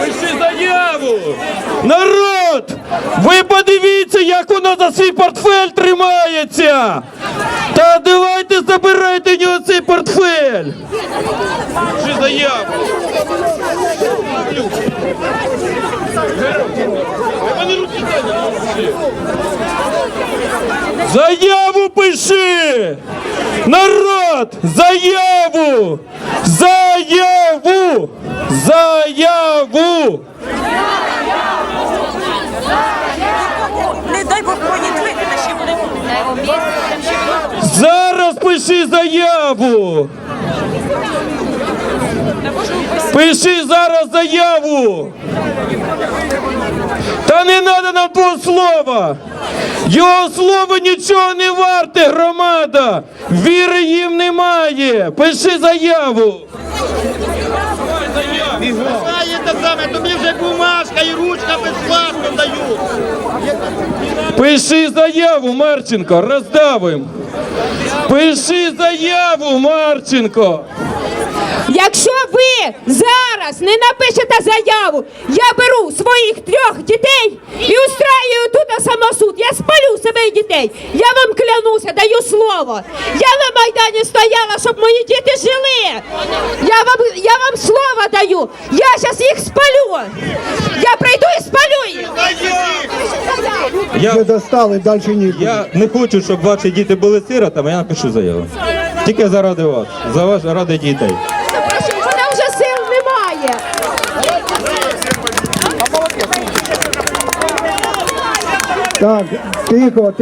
Пиши заяву! Народ! Ви подивіться, як воно за свій портфель тримається! Та давайте забирайте у нього цей портфель! Пиши заяву! Заяву пиши! Народ! Заяву! Заяву! Заяву! Не дай Бог двигати, ще. Зараз пиши заяву! Пиши зараз заяву! Та не треба нам твого слова! Його слово нічого не варте, громада! Віри їм немає! Пиши заяву! Саме, тобі вже бумажка і ручка безплатно дають. Пиши заяву, Марченко, роздавим! Пиши заяву, Марченко! Якщо ви зараз не напишете заяву, я беру своїх трьох дітей і устраюю тут самосуд. Я спалю себе і дітей. Я вам клянуся, даю слово. Я на Майдані стояла, щоб мої діти жили. Я вам, я вам слово даю. Я зараз їх спалю. Я прийду і спалю їх. Я, Ви достали далі ні. я не хочу, щоб ваші діти були сиротами, я напишу заяву. Тільки заради вас, за вас, ради дітей. Прошу, в мене вже сил немає. Так, тихо,